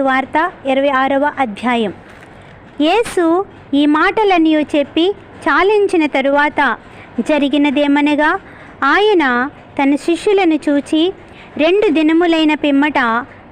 వార్త ఇరవై ఆరవ అధ్యాయం. యేసు ఈ మాటలన్నీ చెప్పి చాలించిన తరువాత జరిగినదేమనగా ఆయన తన శిష్యులను చూచి రెండు దినములైన పిమ్మట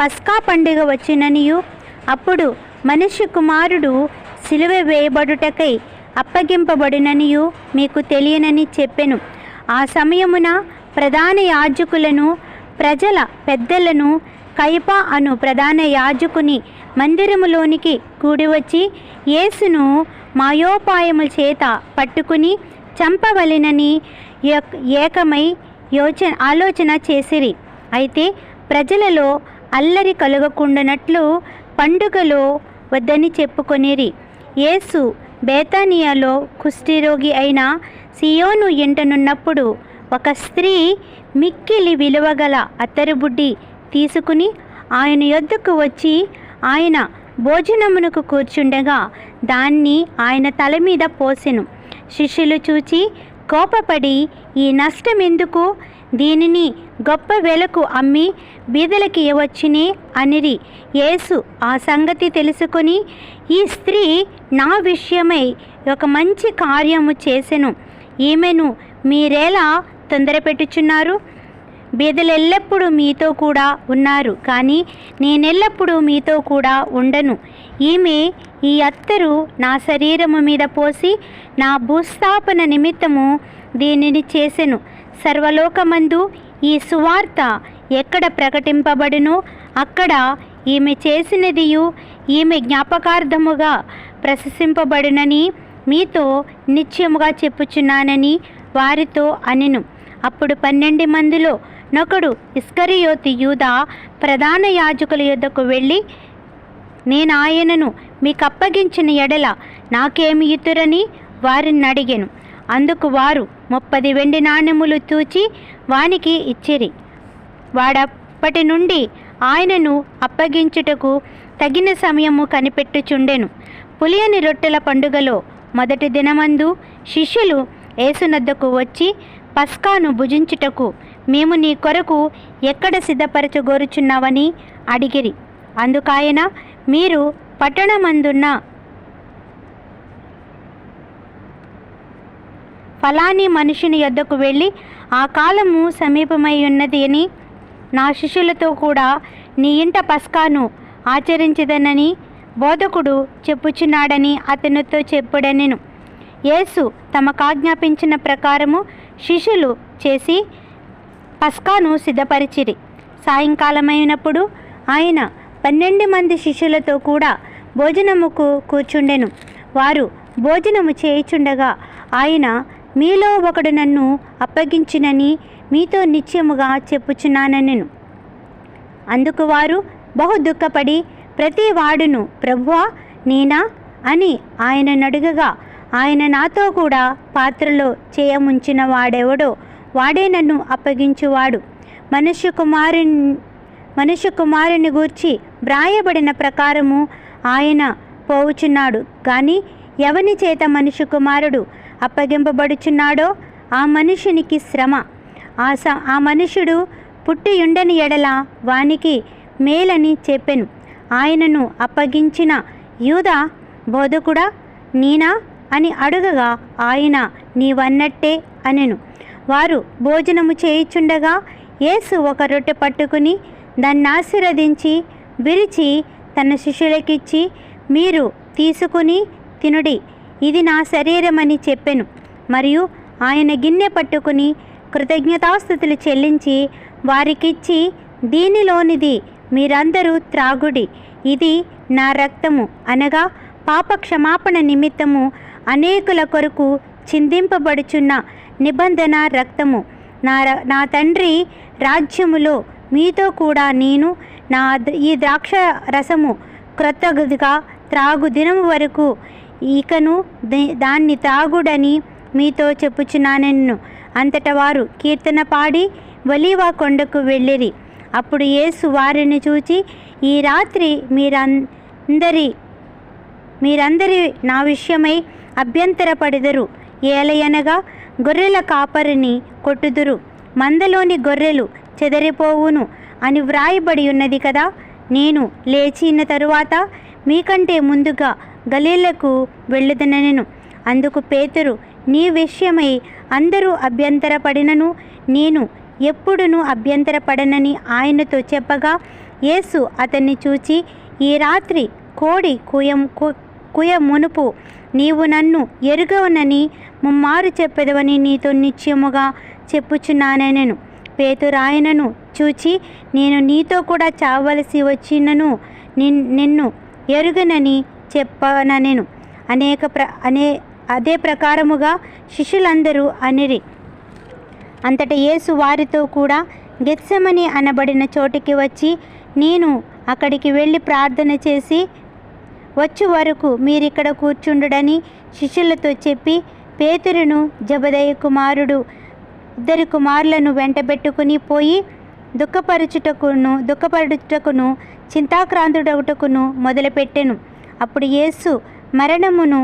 పస్కా పండుగ వచ్చిననియు. అప్పుడు మనుష్య కుమారుడు సిలువ వేయబడుటకై అప్పగింపబడిననియు మీకు తెలియనని చెప్పెను. ఆ సమయమున ప్రధాన యాజకులను ప్రజల పెద్దలను కైప అను ప్రధాన యాజకుని మందిరములోనికి కూడివచ్చి యేసును మాయోపాయముల చేత పట్టుకుని చంపవలెనని ఏకమై యోచన ఆలోచన చేసిరి. అయితే ప్రజలలో అల్లరి కలుగకుండానట్లు పండుగలో వద్దని చెప్పుకొనిరి. యేసు బేతానియాలో కుష్ఠిరోగి అయిన సియోను ఎంటనున్నప్పుడు ఒక స్త్రీ మిక్కిలి విలువగల అత్తరుబుడ్డి తీసుకుని ఆయన యొద్దకు వచ్చి ఆయన భోజనమునకు కూర్చుండగా దాన్ని ఆయన తల మీద పోసెను. శిష్యులు చూచి కోపపడి ఈ నష్టం ఎందుకు దీనిని గొప్ప వెలకు అమ్మి బీదలకి ఇవ్వచ్చునే అనిరి. యేసు ఆ సంగతి తెలుసుకొని ఈ స్త్రీ నా విషయమై ఒక మంచి కార్యము చేసెను. ఈమెను మీరేలా తొందరపెట్టుచున్నారు? బీదలెల్లప్పుడూ మీతో కూడా ఉన్నారు. కానీ నేనెల్లప్పుడూ మీతో కూడా ఉండను. ఈమె ఈ అత్తరు నా శరీరము మీద పోసి నా భూస్థాపన నిమిత్తము దీనిని చేసెను. సర్వలోకమందు ఈ సువార్త ఎక్కడ ప్రకటింపబడునో అక్కడ ఈమె చేసినదియు ఈమె జ్ఞాపకార్థముగా ప్రశంసింపబడునని మీతో నిత్యముగా చెప్పుచున్నానని వారితో అనెను. అప్పుడు పన్నెండు మందిలో నొకడు ఇస్కరియోతి యూదా ప్రధాన యాజకుల యుద్ధకు వెళ్ళి నేను ఆయనను మీకు అప్పగించిన ఎడల నాకేమి ఇతురని వారిని అడిగాను. అందుకు వారు ముప్పది వెండి నాణెములు తూచి వానికి ఇచ్చిరి. వాడప్పటి నుండి ఆయనను అప్పగించుటకు తగిన సమయము కనిపెట్టుచుండెను. పులియని రొట్టెల పండుగలో మొదటి దినమందు శిష్యులు ఏసునద్దకు వచ్చి పస్కాను భుజించుటకు మేము నీ కొరకు ఎక్కడ సిద్ధపరచగోరుచున్నావని అడిగిరి. అందుకాయన మీరు పట్టణమందున్న ఫలాని మనుషుని యొద్దకు వెళ్ళి ఆ కాలము సమీపమై ఉన్నది అని నా శిష్యులతో కూడా నీ ఇంట పస్కాను ఆచరించదనని బోధకుడు చెప్పుచున్నాడని అతనితో చెప్పుడనెను. యేసు తమకాజ్ఞాపించిన ప్రకారము శిష్యులు చేసి పస్కాను సిద్ధపరిచిరి. సాయంకాలమైనప్పుడు ఆయన పన్నెండు మంది శిష్యులతో కూడా భోజనముకు కూర్చుండెను. వారు భోజనము చేయుచుండగా ఆయన మీలో ఒకడు నన్ను అప్పగించునని మీతో నిత్యముగా చెప్పుచున్నానెను అందుకు వారు బహు దుఃఖపడి ప్రతి వాడును ప్రభువా నేనా? అని ఆయన నడుగగా ఆయన నాతో కూడా పాత్రలో చేయముంచిన వాడెవడో వాడే నన్ను అప్పగించువాడు. మనుష్య కుమారుని మనుష్య కుమారుని గూర్చి వ్రాయబడిన ప్రకారము ఆయన పోవుచున్నాడు. కానీ ఎవని చేత మనుష్య కుమారుడు అప్పగింపబడుచున్నాడో ఆ మనుషునికి శ్రమ. ఆ స ఆ మనుషుడు పుట్టియుండని ఎడల వానికి మేలని చెప్పెను. ఆయనను అప్పగించిన యూద బోధకుడా నీనా? అని అడుగగా ఆయన నీవన్నట్టే అనెను. వారు భోజనము చేయుచుండగా యేసు ఒక రొట్టె పట్టుకుని దాన్ని ఆశీర్వదించి విరిచి తన శిష్యులకిచ్చి మీరు తీసుకుని తినుడి ఇది నా శరీరమని చెప్పెను. మరియు ఆయన గిన్నె పట్టుకుని కృతజ్ఞతాస్థుతులు చెల్లించి వారికిచ్చి దీనిలోనిది మీరందరూ త్రాగుడి ఇది నా రక్తము అనగా పాప క్షమాపణ నిమిత్తము అనేకుల కొరకు చిందింపబడుచున్న నిబంధన రక్తము. నా నా తండ్రి రాజ్యములో మీతో కూడా నేను నా ఈ ద్రాక్ష రసము క్రొత్తగా త్రాగు దినము వరకు ఇకను దాన్ని త్రాగుడని మీతో చెప్పుచున్నానెన్ను. అంతట వారు కీర్తన పాడి ఒలీవా కొండకు వెళ్ళిరి. అప్పుడు యేసు వారిని చూచి ఈ రాత్రి మీరందరి మీరందరి నా విషయమై అభ్యంతరపడెదరు. ఏలయనగా గొర్రెల కాపరిని కొట్టుదురు. మందలోని గొర్రెలు చెదరిపోవును అని వ్రాయబడి ఉన్నది కదా. నేను లేచిన తరువాత మీకంటే ముందుగా గలీలకు వెళ్ళుదనను. అందుకు పేతురు నీ విషయమై అందరూ అభ్యంతరపడినను నేను ఎప్పుడును అభ్యంతరపడనని ఆయనతో చెప్పగా యేసు అతన్ని చూచి ఈ రాత్రి కోడి కుయం కు- కుయ మునుపు నీవు నన్ను ఎరుగవనని ముమ్మారు చెప్పెదవని నీతో నిశ్చయముగా చెప్పుచున్నానెను పేతురాయనను చూచి నేను నీతో కూడా చావలసి వచ్చినను నిన్ నిన్ను ఎరుగనని చెప్పననెను అనేక ప్ర అనే అదే ప్రకారముగా శిష్యులందరూ అనిరి. అంతట యేసు వారితో కూడా గెత్సమని అనబడిన చోటికి వచ్చి నేను అక్కడికి వెళ్ళి ప్రార్థన చేసి వచ్చు వరకు మీరిక్కడ కూర్చుండుడని శిష్యులతో చెప్పి పేతురును జబదయ్య కుమారుడు ఇద్దరి కుమారులను వెంటబెట్టుకుని పోయి దుఃఖపరచుటకును దుఃఖపరచుటకును చింతాక్రాంతుడగుటకును మొదలుపెట్టెను. అప్పుడు యేసు మరణమును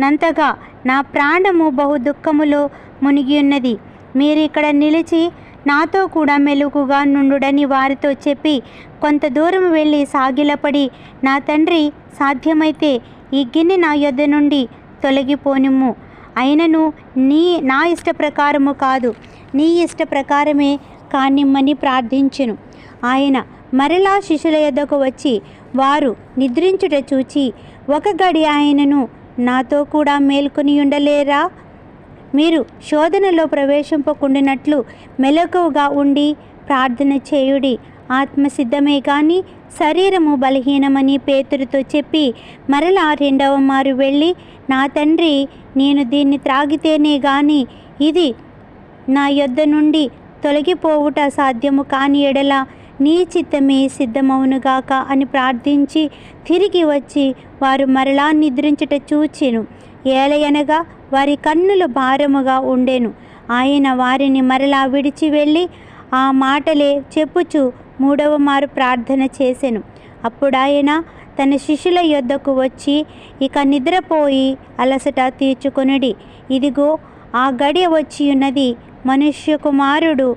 నంతగా నా ప్రాణము బహు దుఃఖములో మునిగి ఉన్నది మీరు ఇక్కడ నిలిచి నాతో కూడా మెలుగుగా నుండుడని వారితో చెప్పి కొంత దూరం వెళ్ళి సాగిలపడి నా తండ్రి సాధ్యమైతే ఈ గిన్నె నా యొద్ద నుండి తొలగిపోనిమ్ము. అయినను నీ నా ఇష్ట ప్రకారము కాదు. నీ ఇష్ట ప్రకారమే కానిమ్మని ప్రార్థించెను. ఆయన మరలా శిష్యుల యొద్దకు వచ్చి వారు నిద్రించుట చూచి ఒక గడి ఆయనను నాతో కూడా మేల్కొని ఉండలేరా మీరు శోధనలో ప్రవేశింపకుండినట్లు మెలకువగా ఉండి ప్రార్థన చేయుడి. ఆత్మ సిద్ధమే కానీ శరీరము బలహీనమని పేతురితో చెప్పి మరలా రెండవ మారు వెళ్ళి నా తండ్రి నేను దీన్ని త్రాగితేనే గాని ఇది నా యొద్ద నుండి తొలగిపోవుట సాధ్యము కాని ఎడల నీ చిత్తమే సిద్ధమవునుగాక అని ప్రార్థించి తిరిగి వచ్చి వారు మరలా నిద్రించుట చూచెను. ఏలయనగా వారి కన్నులు భారముగా ఉండెను. ఆయన వారిని మరలా విడిచి వెళ్ళి ఆ మాటలే చెప్పుచు మూడవ మారు ప్రార్థన చేసెను. అప్పుడు ఆయన తన శిష్యుల యొద్దకు వచ్చి ఇక నిద్రపోయి అలసట తీర్చుకొనుడి. ఇదిగో ఆ గడియ వచ్చి ఉన్నది మనుష్య కుమారుడు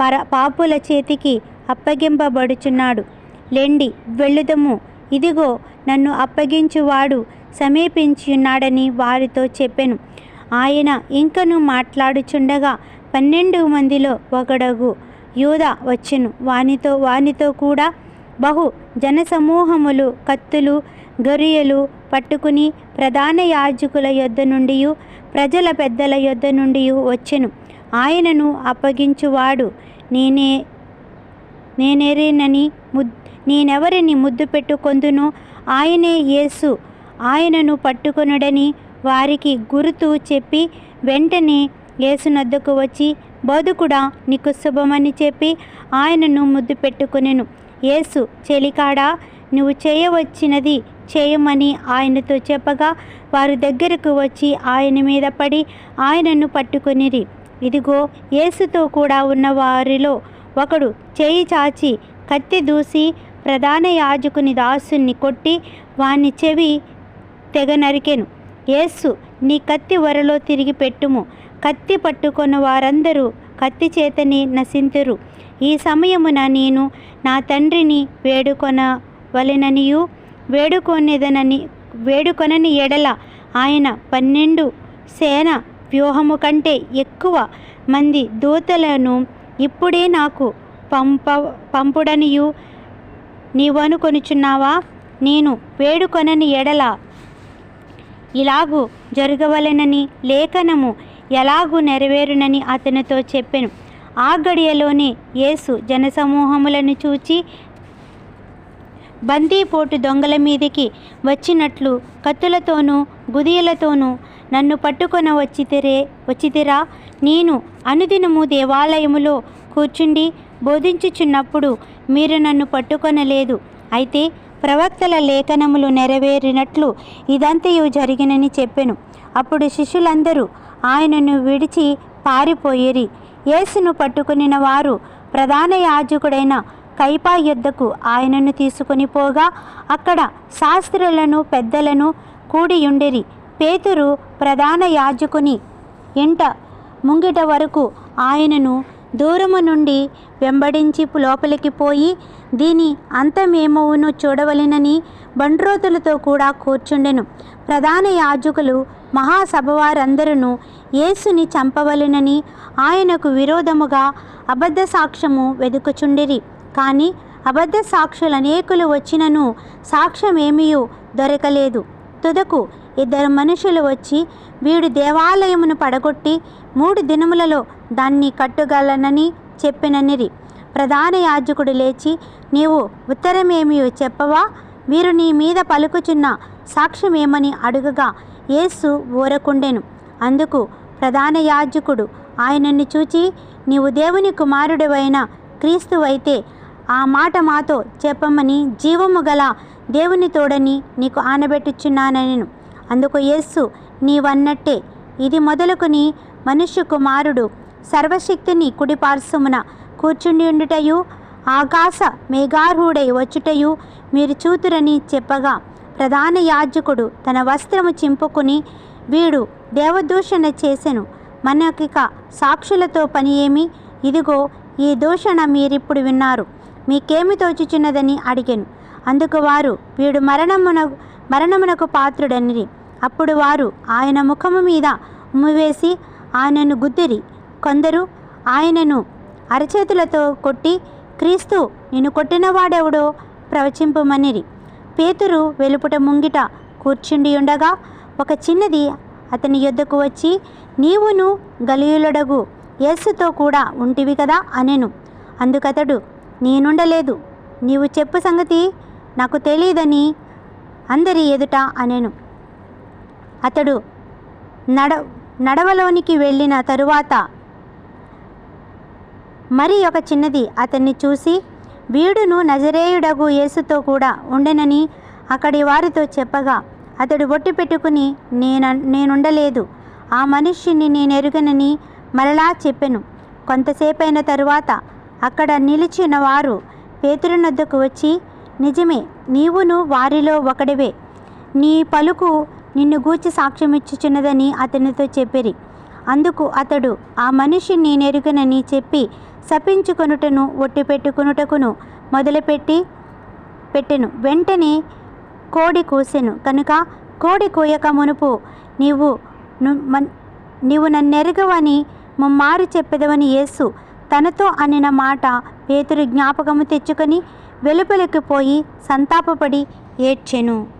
పర పాపుల చేతికి అప్పగింపబడుచున్నాడు. లెండి వెళ్ళుదము. ఇదిగో నన్ను అప్పగించువాడు సమీపించున్నాడని వారితో చెప్పెను. ఆయన ఇంకను మాట్లాడుచుండగా పన్నెండు మందిలో ఒకడగు యూద వచ్చెను. వానితో వానితో కూడా బహు జనసమూహములు కత్తులు గొరియలు పట్టుకుని ప్రధాన యాజకుల యొద్ద నుండి ప్రజల పెద్దల యొద్ద నుండి వచ్చెను. ఆయనను అప్పగించువాడు నేనే నేనేరేనని ముద్ నేనెవరిని ముద్దు పెట్టుకొందునో ఆయనే యేసు. ఆయనను పట్టుకొనుడని వారికి గురుతు చెప్పి వెంటనే యేసునద్దకు వచ్చి బోధకుడా నీకు శుభమని చెప్పి ఆయనను ముద్దు పెట్టుకునేను. యేసు చెలికాడా? నువ్వు చేయవచ్చినది చేయమని ఆయనతో చెప్పగా వారు దగ్గరకు వచ్చి ఆయన మీద పడి ఆయనను పట్టుకొనిరి. ఇదిగో యేసుతో కూడా ఉన్న వారిలో ఒకడు చేయి చాచి కత్తి దూసి ప్రధాన యాజకుని దాసుని కొట్టి వాని చెవి తెగ నరికెను. యేసు నీ కత్తి వరలో తిరిగి పెట్టుము. కత్తి పట్టుకున్న వారందరూ కత్తి చేతని నశింతురు. ఈ సమయమున నేను నా తండ్రిని వేడుకొనవలెననియు వేడుకొనేదనని వేడుకొనని ఎడల ఆయన పన్నెండు సేన వ్యూహము కంటే ఎక్కువ మంది దూతలను ఇప్పుడే నాకు పంప పంపుడనియు. నీవనుకొనుచున్నావా? నేను వేడుకొనని ఎడల ఇలాగూ జరగవలెనని లేఖనము ఎలాగూ నెరవేరునని అతనితో చెప్పెను. ఆ గడియలోనే యేసు జనసమూహములను చూచి బందీపోటు దొంగల మీదికి వచ్చినట్లు కత్తులతోనూ గుదియలతోనూ నన్ను పట్టుకొన వచ్చితిరే వచ్చితిరా నేను అనుదినము దేవాలయములో కూర్చుండి బోధించుచున్నప్పుడు మీరు నన్ను పట్టుకొనలేదు. అయితే ప్రవక్తల లేఖనములు నెరవేరినట్లు ఇదంతయు జరిగినని చెప్పెను. అప్పుడు శిష్యులందరూ ఆయనను విడిచి పారిపోయిరి. యేసును పట్టుకునిన వారు ప్రధాన యాజకుడైన కైపా యుద్ధకు ఆయనను తీసుకొని పోగా అక్కడ శాస్త్రులను పెద్దలను కూడియుండిరి. పేతురు ప్రధాన యాజకుని ఇంట ముంగిట వరకు ఆయనను దూరము నుండి వెంబడించి లోపలికి పోయి దీని అంతమేమవును చూడవలెనని బండ్రోతులతో కూడా కూర్చుండెను. ప్రధాన యాజకులు మహాసభవారందరూ యేసుని చంపవలెనని ఆయనకు విరోధముగా అబద్ధ సాక్ష్యము వెదుకుచుండిరి. కానీ అబద్ధ సాక్షులు అనేకులు వచ్చినను సాక్ష్యమేమీయూ దొరకలేదు. తుదకు ఇద్దరు మనుషులు వచ్చి వీడు దేవాలయమును పడగొట్టి మూడు దినములలో దాన్ని కట్టుగలనని చెప్పిననిరి ప్రధాన యాజకుడు లేచి నీవు ఉత్తరమేమి చెప్పవా? వీరు నీ మీద పలుకుచున్న సాక్ష్యమేమని అడుగగా యేసు ఊరకుండెను. అందుకు ప్రధాన యాజకుడు ఆయనను చూచి నీవు దేవుని కుమారుడివైన క్రీస్తువైతే ఆ మాట మాతో చెప్పమని జీవము గల దేవుని తోడని నీకు ఆనబెట్టుచున్నానెను. అందుకు యేసు నీవన్నట్టే. ఇది మొదలుకుని మనుష్య కుమారుడు సర్వశక్తిని కుడిపార్శ్వమున కూర్చుండియుండుటయు ఆకాశ మేఘార్హుడై వచ్చుటయు మీరు చూతురని చెప్పగా ప్రధాన యాజకుడు తన వస్త్రము చింపుకుని వీడు దేవదూషణ చేసెను. మనకిక సాక్షులతో పని ఏమి? ఇదిగో ఈ దూషణ మీరిప్పుడు విన్నారు. మీకేమి తోచుచున్నదని అడిగాను. అందుకు వారు వీడు మరణమున మరణమునకు పాత్రుడనిరి. అప్పుడు వారు ఆయన ముఖము మీద ఉమ్మివేసి ఆయనను గుద్దిరి. కొందరు ఆయనను అరచేతులతో కొట్టి క్రీస్తు నిన్ను కొట్టినవాడెవడో ప్రవచింపమనిరి. పేతురు వెలుపుట ముంగిట కూర్చుండి ఉండగా ఒక చిన్నది అతని యొద్దకు వచ్చి నీవును గలియులడగు యేసుతో కూడా ఉంటివి కదా అనెను. అందుకతడు నేనుండలేదు. నీవు చెప్పు సంగతి నాకు తెలియదని అందరి ఎదుట అనెను. అతడు నడ నడవలోనికి వెళ్ళిన తరువాత మరి ఒక చిన్నది అతన్ని చూసి వీడును నజరేయుడగు యేసుతో కూడా ఉండెనని అక్కడి వారితో చెప్పగా అతడు ఒట్టి పెట్టుకుని నేను నేనుండలేదు. ఆ మనిషిని నేనెరుగనని మరలా చెప్పెను. కొంతసేపైన తరువాత అక్కడ నిలిచిన వారు పేతురునొద్దకు వచ్చి నిజమే నీవును వారిలో ఒకడివే. నీ పలుకు నిన్ను గూర్చి సాక్ష్యమిచ్చుచున్నదని అతనితో చెప్పిరి. అందుకు అతడు ఆ మనిషి నేనెరుగనని చెప్పి శపించుకొనుటను ఒట్టి పెట్టుకొనుటకును మొదలుపెట్టి పెట్టెను. వెంటనే కోడి కూసెను. కనుక కోడి కూయక మునుపు నీవు మన్- నీవు నన్నెరగవని ముమ్మారు చెప్పెదవని యేసు తనతో అనిన మాట పేతురు జ్ఞాపకము తెచ్చుకొని వెలుపలికి పోయి సంతాపపడి ఏడ్చెను.